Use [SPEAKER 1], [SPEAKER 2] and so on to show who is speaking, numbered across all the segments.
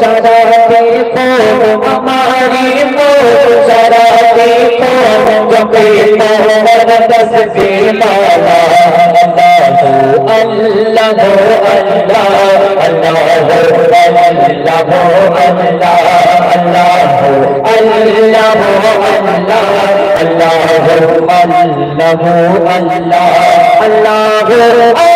[SPEAKER 1] সারা দেখো আমারে মো সারা দেখো জবে মোহর তসবি মালা আল্লাহ আল্লাহ আল্লাহ আল্লাহ আল্লাহ اللہ اللہ اللہ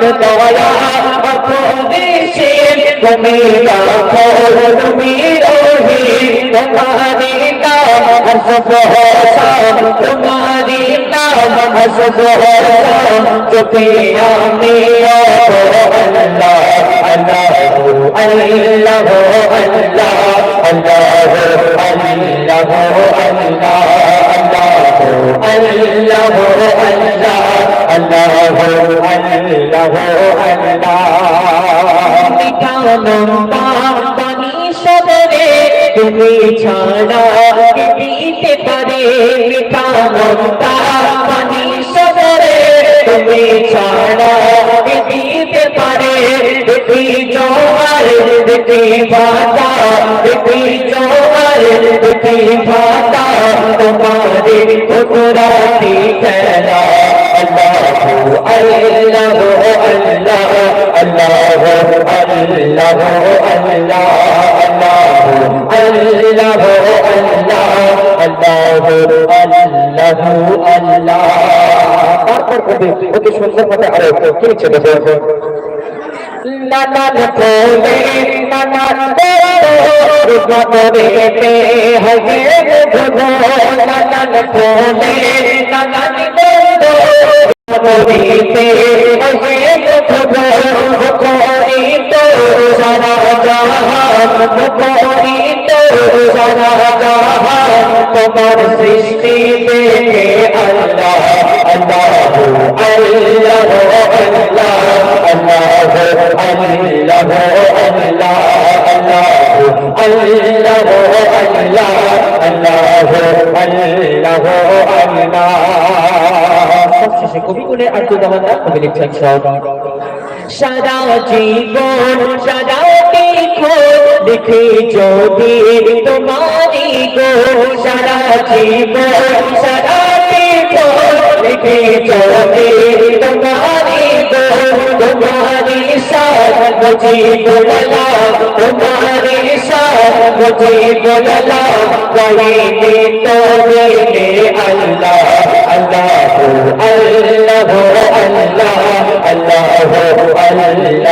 [SPEAKER 1] তোমার দয়া সে তুমি রাখো তুমি রহি তোমারি নাম হসব হসাম তোমারি নাম হসব হসাম যদি আমি আল্লাহ আল্লাহ আল্লাহ আল্লাহ তুমি ছাড়া দিতে পারে মিটানতা পানি সবরে তুমি ছাড়া দিতে পারে দিদি জোহার দিদি বাতা দিদি জোহার দিদি বাতা তোমারে কুকুরাতি খেলা তারপর কবি অতি সুন্দর মতো আরও তিনি ছেলে নানা কোলে নানা কোলে হজে ভগো নানা কোলে হয়ে ভগো কোরিত সারা জাহান কোরিত সারা জাহান তোমার সৃষ্টি দেখে আল্লাহ আল্লাহ আল্লাহ আল্লাহ আল্লাহ কবি শেষে কবিগুলে আব্দুল দেওয়ানদার কবি লিখছেন সব। সারা জীবন সারা দেখো দেখে যদি তোমারি গো। সারা জীবন সারা দেখো দেখে যদি তোমারি গো। তোমারি সার বুঝি বোলা তোমারি সার বুঝি বোলা করে তো আল্লাহ।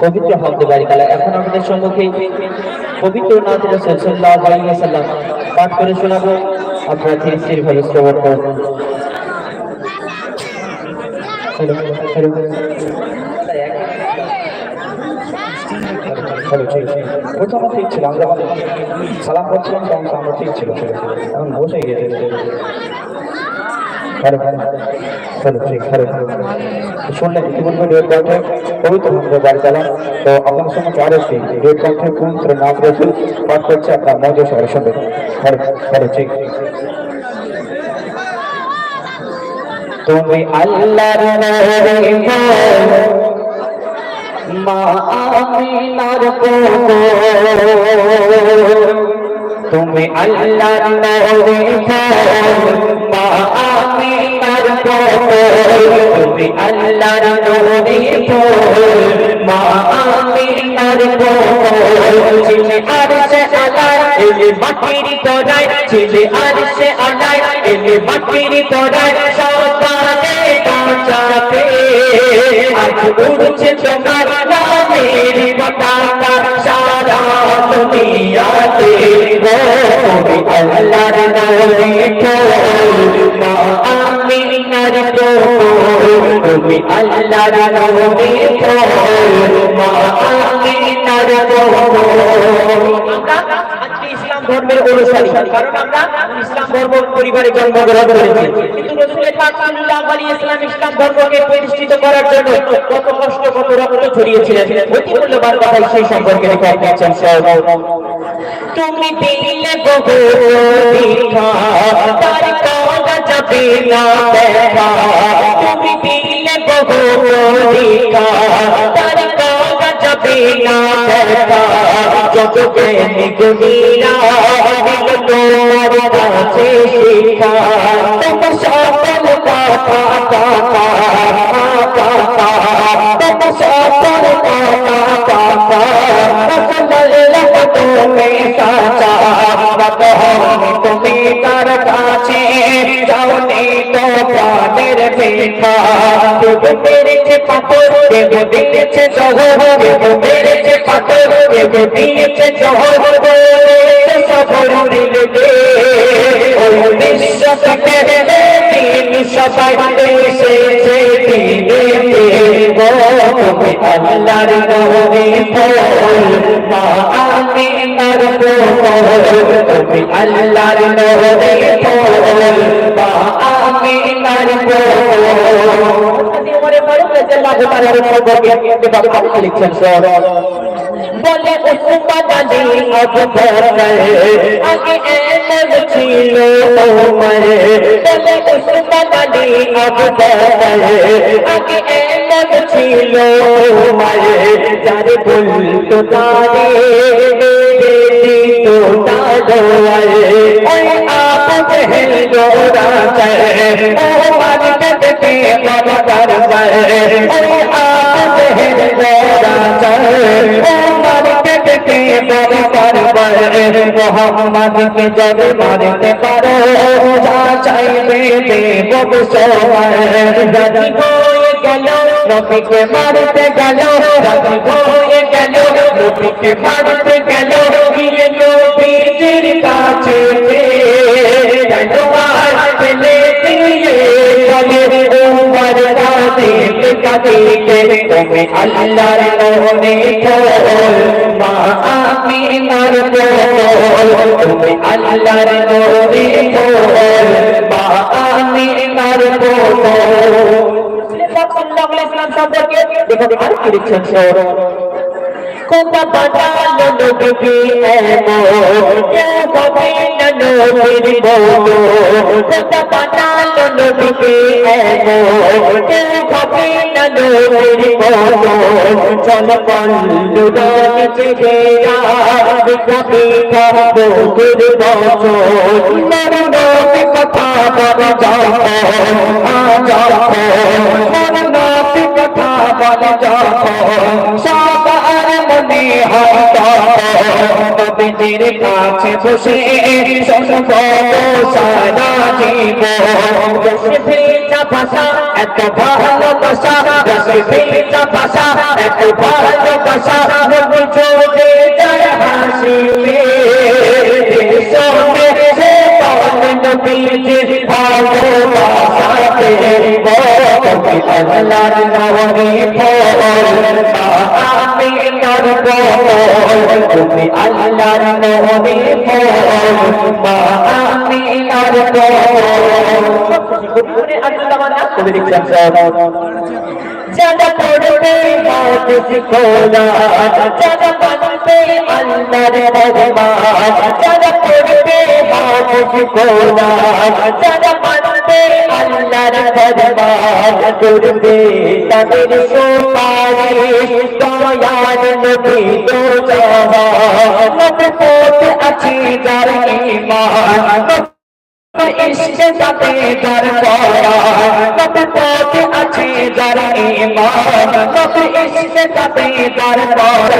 [SPEAKER 1] পবিত্র হব্দ বারিকালা এখন আমাদের সম্মুখে পবিত্র রসুল সাল্লাল্লাহু আলাইহি ওয়াসাল্লাম পাঠ করে শোনাবো। আপনারা ধীরে স্থির ভাবে শ্রবণ করুন হ্যালো হ্যালো হ্যালো। ঠিক ওটা আমার ঠিক ছিল, আমরা সালাম করছিলাম, তখন আমরা ঠিক ছিল এখন বসে গেছে। রেড কণ্ঠে পবিত্র মন্দিরে বাড়ি চালান। তো আপনার সঙ্গে আরও হ্যালো হ্যালো, ঠিক। তুমি আল্লাহর মা আমিনার কোল তুমি আল্লাহর নবী মা আমিনার কোল তুমি আল্লাহর নবী মা কোল ছিলে আরশে আলাই এলে মাটির তোরাই ছিলে তোরাই সকালে কাঁচাতে আজ উড়ছে তোমার দুনিয়াতে গো আল্লাহর নবী মা আমিনার তুমি আল্লাহর নবী মা আমিনার ইসলাম ধর্মের অনুসারী। কারণ আমরা ইসলাম ধর্ম পরিবারে জন্মগ্রহণ করেছি। কিন্তু রসুল পাক সাল্লাল্লাহু আলাইহি ইসলাম ইসলাম ধর্মকে প্রতিষ্ঠিত করার জন্য কত কষ্ট, কত রক্ত ছড়িয়েছিলেন। অতি মূল্যবান কথা সেই সম্পর্কে রেকর্ড দিচ্ছেন তুমি দিলে বহু তার কথা যাবে না দেখা। তুমি দিলে বহু দীক্ষা তার কথা যাবে না দেখা যত জ্ঞানী গুণীরা দিল। তোমার কাছে শিক্ষা তোমার সকল কথা কথা কথা তোমার সকল কথা কথা তুমি সাচা তুমি তার কাছে যাওনি তো প্রাণের ভিক্ষা দেব মেরেছে পাথর দেব দিয়েছে জহর দেব মেরেছে পাথর দেব দিয়েছে জহর সফর দিলে দে ওই বিশ্বাসকে দিন সবাই এসেছে দিনে তুমি আল্লাহর নবী তুমি আল্লাহর নবী ফল মা আমিনার ফল বলে আলী আগে তো তারে ওই আপু জেহেল গোরা চায় ও মালিক কে যদি মারতে পারো যা চাইবে দেব সময় রাজি হয়ে গেল নবীকে মারতে গেল রাজি হয়ে গেল নবীকে মারতে গেল নবীজির কাছে ফেলে দিয়ে চলে উমর কাঁদে কাঁদিতে তুমি আল্লাহর নবী মা আমিনার কোল তুমি আল্লাহর নবী মা আমিনার কোল সম্পর্কে দেখো আর কি লিখছেন কোথা বানালো নবী এমো কে কবে না নবীর বলো কোথা বানালো নবী এমো কে কবে না নবীর বলো নবীজির কাছে বসে শুনব সারা জীব বসে ভেজা ভাষা এত ভালোবাসা বসে ভেজা ভাষা এত ভালোবাসা মন চোখে যায় হাসিলে সঙ্গে সে পাল নবীজির ভালোবাসাতে তুমি আল্লাহর নামে ফল আমিনার ফল তুমি আল্লাহর ফল মা আমিনার ফল যারা পড়বে হাদিস কোরআন যারা মানবে আল্লাহর রহমান যারা পড়বে মানবে মানবে আল্লাহর ফরমান করবে তাদের সুপারিশ দয়াল নবী তো জাহান পথ আছে যার ঈমান ইশকে যার করা কত পথ আছে যার ঈমান কত ইশকে যার করা বল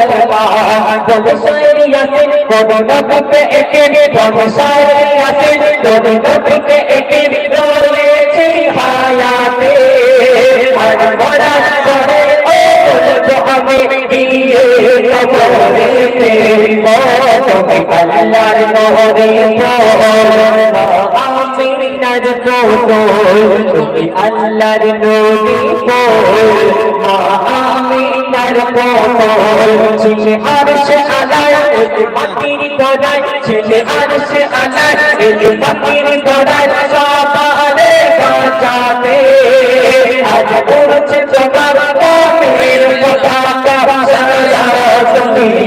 [SPEAKER 1] আছে বল নবীকে একে বল আছে বল নবীকে একে রয়েছে হায়াতে আর বড়া করে ও বলতো আমি দিয়ে কবরেতে তুমি আল্লাহর নহরে তুমি আল্লাহর নবী কোল আমিনার কোল ছিলে আরশে আলায় ওই পাখির গড়ায় ছিলে আরশে আলায় ওই পাখির গড়ায় সবারে বাঁচাতে। আজ উড়ছে তোমার মনের পতাকা সারা দুনিয়াতে তুমি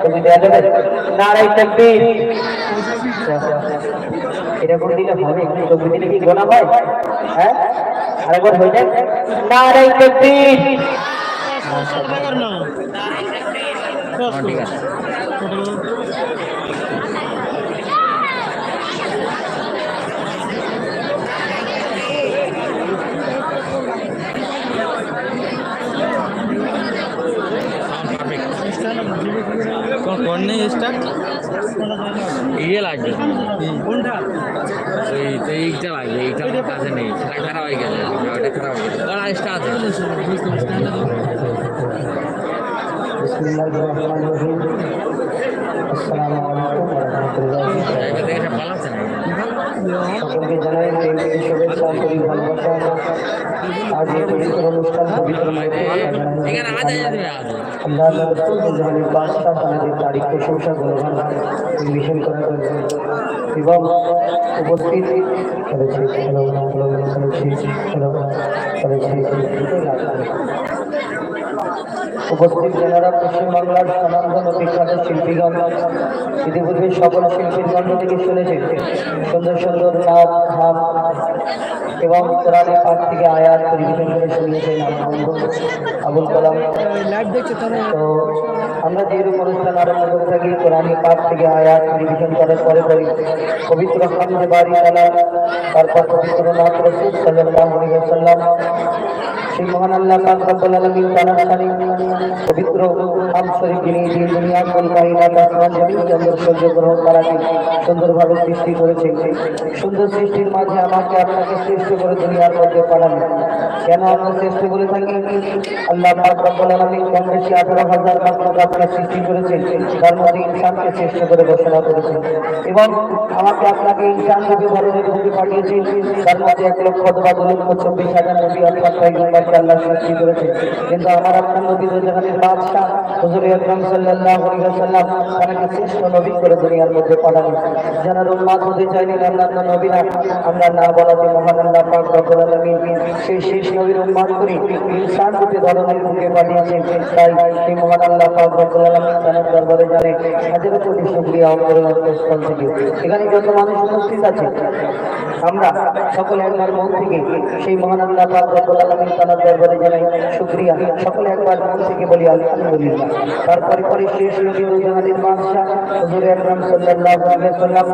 [SPEAKER 2] টুপি দেওয়া যাবে নারাই তাকবীর এটা করে দিলে হবে টুপি দিলে কি গোনা হয় হ্যাঁ? আরেকবার হয়ে যায় নারাই তাকবীর
[SPEAKER 3] কর্নে স্টার্ট ইয়ে লাগবে কোনটা তো এইটা লাগবে এইটা আমার কাছে নেই সেটা খারাপ হয়ে গেছে ওটা খারাপ হয়ে গেছে আইসটা আছে
[SPEAKER 2] বিসমিল্লাহির রহমানির রহিম আসসালামু আলাইকুম ওয়া রাহমাতুল্লাহি সকলকে জানাই শুভেচ্ছা আন্তরিক ভালোবাসা জন্য এবং উপস্থিত যারা পশ্চিমবাংলার সনাতন বিখ্যাত শিল্পীগণ, ইতিপূর্বে সকল শিল্পীর গন্ধ থেকে শুনেছেন। সুন্দর সুন্দর এবং কোরআন পাক থেকে আয়াত পরিবেশন করে শুনিয়েছেন আবুল কালাম। তো আমরা যেরকম অনুষ্ঠান আরম্ভ করে থাকি কোরআন পাক থেকে আয়াত পরিবেশন করার পরে পরে পবিত্র হামদে বাড়ি তালা তারপর পবিত্র নাথ রসুল সাল্লাল্লাহু সাল্লাম সেই মহান আল্লাহ পাক রব্বুল আলামিন তাআলার শানে পবিত্র নাম শরীফ যিনি দিন দুনিয়া কুল কায়নাত আসমান জমিন চন্দ্র সূর্য গ্রহ তারাকে সুন্দরভাবে সৃষ্টি করেছেন। সুন্দর সৃষ্টির মাঝে আমাকে আপনাকে সৃষ্টি করে দুনিয়ার মধ্যে পাঠানো কেন আমরা শ্রেষ্ঠ বলে থাকি আল্লাহ রব্বুল কম বেশি আঠারো হাজার মাত্রকে সৃষ্টি করেছেন তার মধ্যে ইনসানকে শ্রেষ্ঠ করে ঘোষণা করেছেন। এবং আমাকে আপনাকে ইনসান রূপে ধরনের রূপে পাঠিয়েছেন তার মধ্যে এক লক্ষ বা দু লক্ষ চব্বিশ হাজার নবী অর্থাৎ পয়গম্বরকে আল্লাহ সৃষ্টি করেছেন। কিন্তু আমার আপনার নবী যেখানে বাদশাহ হুজুর আকরাম সাল্লাল্লাহু আলাইহি ওয়াসাল্লাম তাকে শ্রেষ্ঠ নবী করে দুনিয়ার মধ্যে পাঠানো যারা উম্মাদ হতে চাইলেন অন্যান্য নবীরা আমরা না বলাতে মহান আল্লাহ পাক সেই শেষ নবীর উম্মাদ করে ইনসান ধরনের রূপে পাঠিয়েছেন তাই সেই মহান আল্লাহ পাক রব্বুল দরবারে জানে হাজারো কোটি শুকরিয়া অন্তঃস্থল থেকে। এখানে যত মানুষ উপস্থিত আছে, আমরা সকলে একবার মন থেকে সেই মহান আল্লাহ পাক রব্বুল তার দরবারে জানাই শুকরিয়া। সকলে একবার মন থেকে বলি, আলহামদুলিল্লাহ। তারপরে পরে শেষ নবী ও বাদশাহ হুজুর আকরাম সাল্লাল্লাহু আলাইহি ওয়াসাল্লাম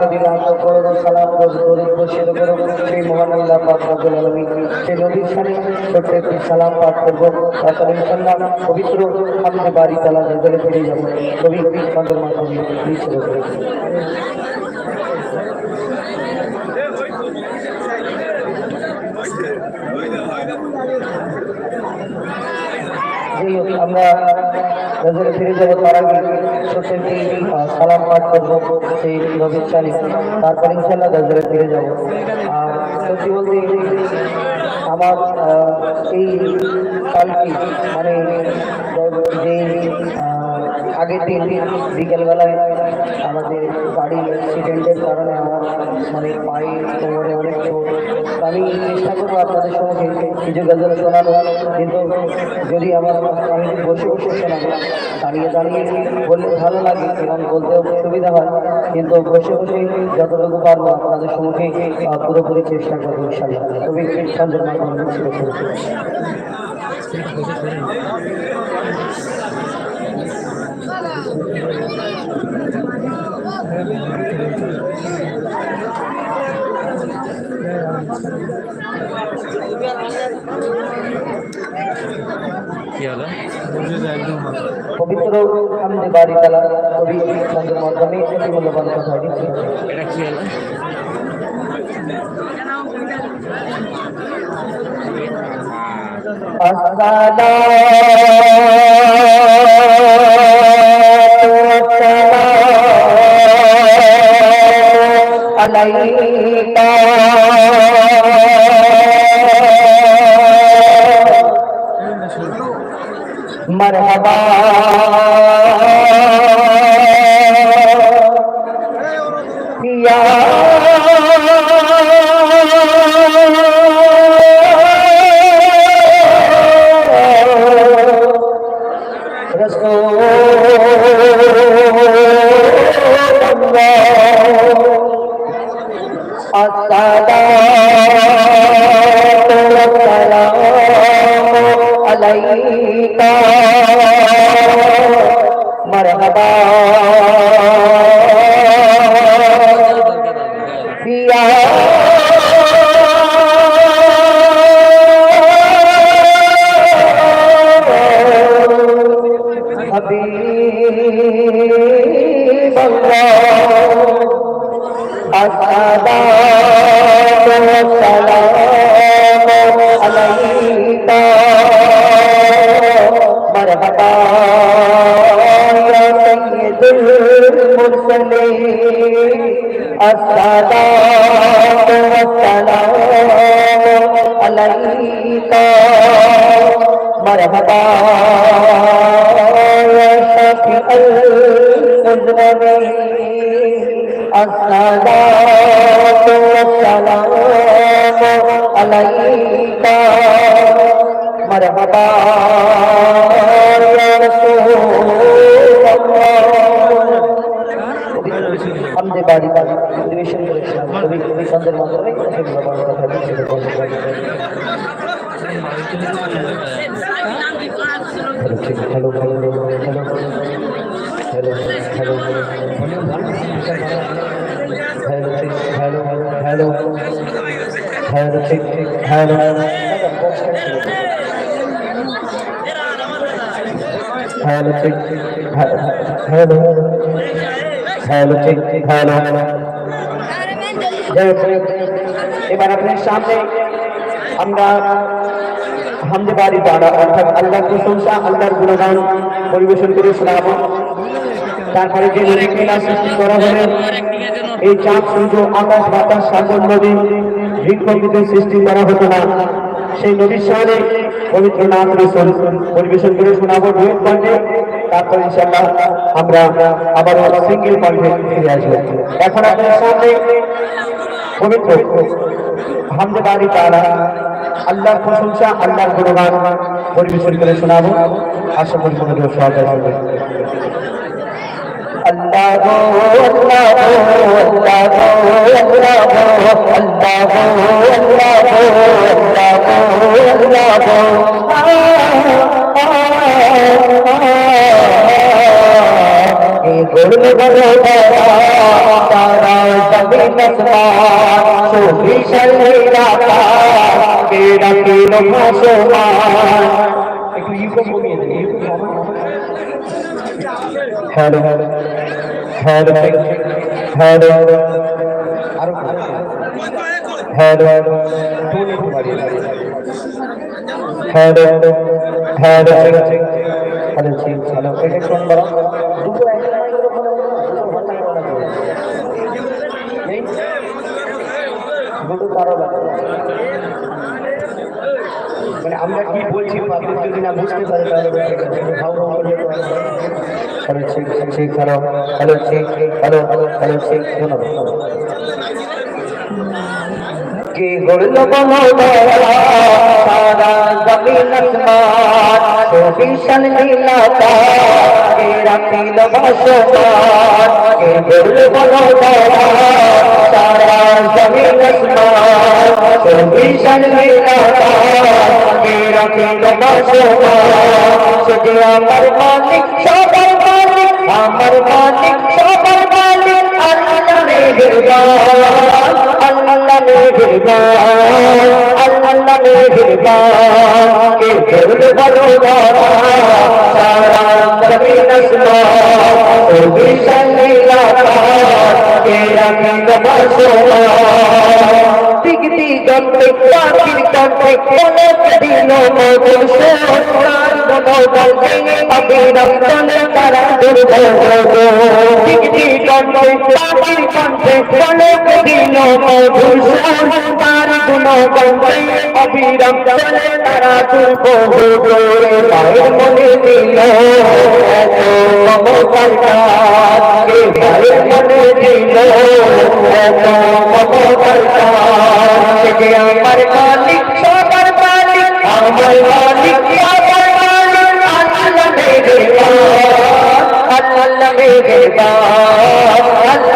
[SPEAKER 2] নবীর আনন্দ করো সালাম দরুদ করো সেই মহান আল্লাহ পাক রব্বুল আলামিন। পাঠ করব। তারপরে ইনশাআল্লাহ পবিত্র হামদে বাড়ি তালা নজরে ফিরে যাব। কবি সন্দের মাধ্যমে আমরা গজলে ফিরে যাব তার আগে ছোট্ট একটি সালাম পাঠ করব সেই নবীর চালি তারপর ইনশাল্লাহ গজলে ফিরে যাব। আর সত্যি বলতে আমার এই কালকে মানে যে আগের দিন বিকেলবেলায় আমাদের গাড়ি অ্যাক্সিডেন্টের কারণে আমার মানে পায়ে কোমরে অনেক চোট। আমি চেষ্টা করব আপনাদের সঙ্গে কিছু গজল শোনানো কিন্তু যদি আমার আমি বসে বসে শোনাবো দাঁড়িয়ে দাঁড়িয়ে বললে ভালো লাগে এবং বলতেও সুবিধা হয়। কিন্তু বসে বসে যতটুকু পারব আপনাদের সঙ্গে পুরোপুরি চেষ্টা করব ইনশাল্লাহ খুবই মাধ্যমে ছিল
[SPEAKER 3] কি হলো
[SPEAKER 2] পবিত্র আমাদের বাড়ি তালা কবি সন্ধ্যের মাধ্যমে একটি মূল্যবান কথা
[SPEAKER 3] এটা কি হলো?
[SPEAKER 2] ليلا مرحبا আমাদের বাড়ি বাড়ি অধিবেশন করেছিলাম কবি কবি সন্ধ্যের মাধ্যমে hello hello hello hello hello hello hello hello hello hello hello hello ঠিক হ্যালো হ্যালো ঠিক হোক, এবার আপনার সামনে আমরা হামদে বাড়ি দ্বারা অর্থাৎ আল্লাহর প্রশংসা আল্লাহর গুণগান পরিবেশন করে শোনাবো। তারপরে যে লীলা সৃষ্টি করা হলে এই চাঁদ সূর্য আকাশ বাতাস সাগর নদী ভিক্ষকদের সৃষ্টি করা হতো না। সেই নদীর সামনে পবিত্র নাম রসুল পরিবেশন করে শোনাবো ডুয়েট কণ্ঠে তারপর ইনশাল্লাহ আমরা আবার সিঙ্গেল কণ্ঠে ফিরে আসব। এখন আপনার সামনে পবিত্র হামদে বাড়ি তারা আল্লাহর প্রশংসা, আল্লাহর গুণগান পরিবেশন করে শোনাবো। আশা করি মনোযোগ সহকারে गुरु बलो तारा सभी कसबा सोफी शलेरा केड़ा केलो मासोमान hello hello head, head, head, head, head, hello
[SPEAKER 4] ঠিক হ্যালো এটা শোন বড়? দুটো একটা দুটো কারও মানে আমরা কি বলছি পাবলিক যদি না বুঝতে পারে তাহলে হ্যালো ঠিক হ্যালো হ্যালো ঠিক হ্যালো হ্যালো ঠিক ধন্যবাদ
[SPEAKER 2] কি গড়ল সারা জমিন আমার মালিক সবার মালিক, আল্লাহ মেহেরবান আল্লাহ মেহেরবান আল্লাহ মেহেরবান কে করল বলো সারা জমিন আসমান ও বিশাল লীলাতা কে রাখিল বসবাস দিক দিগন্তে পাখির কণ্ঠে অনেক দিন মধুর তারা দুর্বল অবিরাম চলে তারা দুর্বল পায়ের মনে দিল মমতার কাজ পায়ের মনে দিল মমতার কাজ আমার মালিক সবার মালিক, আমার মালিক আল্লাহ মেহেরবান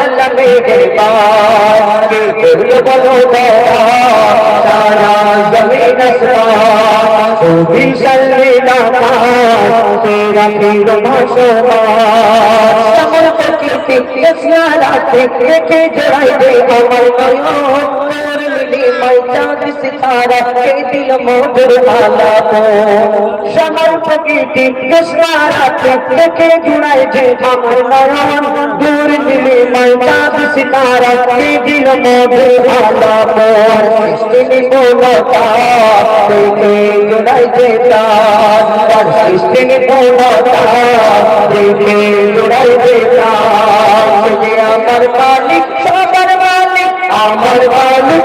[SPEAKER 2] আল্লাহ মেহেরবান কে বলো সারা জমিন আসমান ও বিশাল লীলাতা কে রাখিল বসবাস প্রকৃতি রাতে রেখে জড়াই দে আমার নয়ন। নীলিমাই চাঁদ সিতারা কে দিল মোদের আলাপ। সকল প্রকৃতি রাতে রেখে জড়াই দে আমার নয়ন দূর নীলিমাই চাঁদ সিতারা কে দিল মোদের আলাপ। সৃষ্টি দেখে দেখে আমার আমার মালিক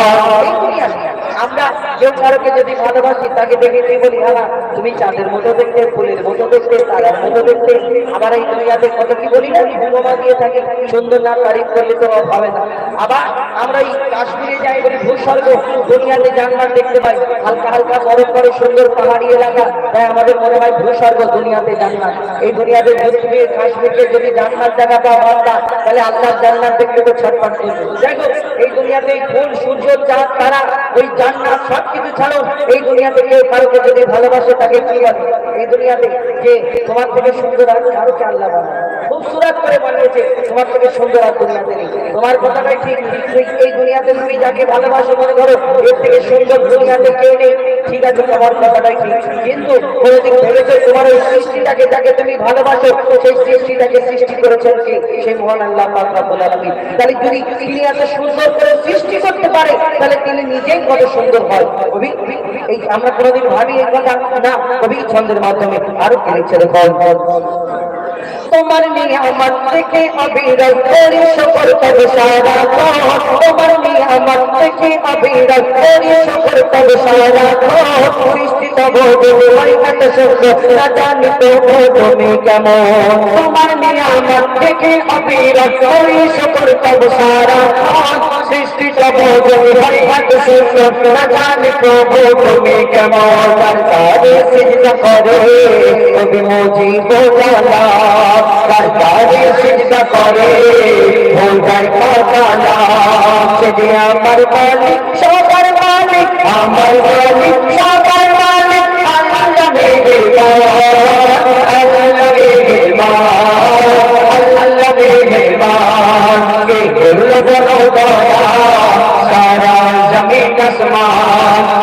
[SPEAKER 2] কেউ কারোকে যদি ভালোবাসি, তাকে দেখে তুই বলি হ্যাঁ তুমি চাঁদের মতো দেখতে, ফুলের মতো দেখতে, তারার মতো দেখতে, আবার এই দুনিয়াতে কত কি বলি না উপমা দিয়ে থাকি, সুন্দর না, তারিফ করলে তো হবে না। আবার আমরা এই কাশ্মীরে যাই বলি ভূস্বর্গ, দুনিয়াতে জানবার দেখতে পাই, হালকা হালকা বরফ করে সুন্দর পাহাড়ি এলাকা। তাই আমাদের মনে হয় ভূস্বর্গ দুনিয়াতে জান্নাত। এই দুনিয়াতে পৃথিবী কাশ্মীরকে যদি জান্নাত জায়গা পাওয়া বান্দা তাহলে আল্লাহ জান্নাত দেখতে তো ছটফট করবে। হোক, এই দুনিয়াতে ফুল, সূর্য, চাঁদ, তারা, ওই জান্নাত সব কিছু ছাড়ো এই দুনিয়াতে কেউ কারোকে যদি ভালোবাসে তাকে কি বলে এই দুনিয়াতে যে তোমার থেকে সুন্দর আর কারোকে আল্লাহ বানায় খুব সুরাত করে বানিয়েছে। তোমার থেকে সুন্দর আর দুনিয়াতে নেই। তোমার কথাটাই ঠিক। এই দুনিয়াতে তুমি যাকে ভালোবাসো মনে করো, এর থেকে সুন্দর দুনিয়াতে কেউ নেই? ঠিক আছে, তোমার কথাটাই ঠিক। কিন্তু কোনোদিন ভেবেছো তোমার ওই সৃষ্টিটাকে যাকে তুমি ভালোবাসো, সেই সৃষ্টিটাকে সৃষ্টি করেছেন কি? সেই মহান আল্লাহ পাক রব্বুল আলামিন। তাহলে যদি তিনি এত সুন্দর করে সৃষ্টি করতে পারে, তাহলে তিনি নিজেই কত সুন্দর হয়। কবি, এই আমরা কোনোদিন ভাবি এই কথা? না। কবি ছন্দের মাধ্যমে আরও কি লিখছে দেখো? তোমার নিয়ামত দেখে অবিরত করি শুকর তব সারা তোমার নিয়ামত দেখে অবিরত করি শুকর তব সারা সৃষ্টি তব দুলাই কত সুন্দর না জানি তো তুমি কেমন? তোমার নিয়ামত দেখে অবিরত করি শুকর তব সারা সৃষ্টি তব সুন্দর না জানি তো তুমি কেমন তারে সিজদা করে কবি মুজিব জালা সরকারে সিজদা করে ভোটার কালা সেজে আমার মালিক সবার মালিক আমার মালিক সবার মালিক আল্লাহ মেহেরবান আল্লাহ মেহেরবান আল্লাহ মেহেরবান কে করল বড় দয়া
[SPEAKER 1] में कसमा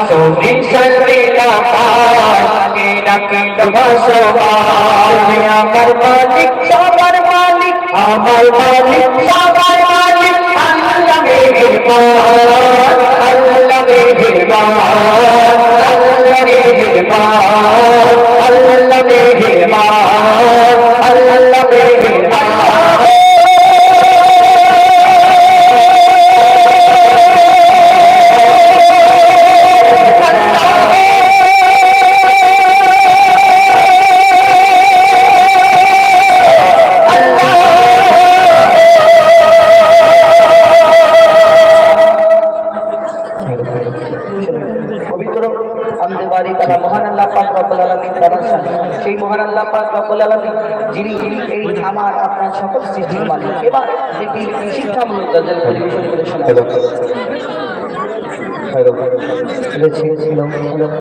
[SPEAKER 1] सोने सरे का पार मेरा कंदवा सवार मेरा बर्बादिक साबर मालिक अमर मालिक साबर
[SPEAKER 2] मालिक अल्लाह मेरे पार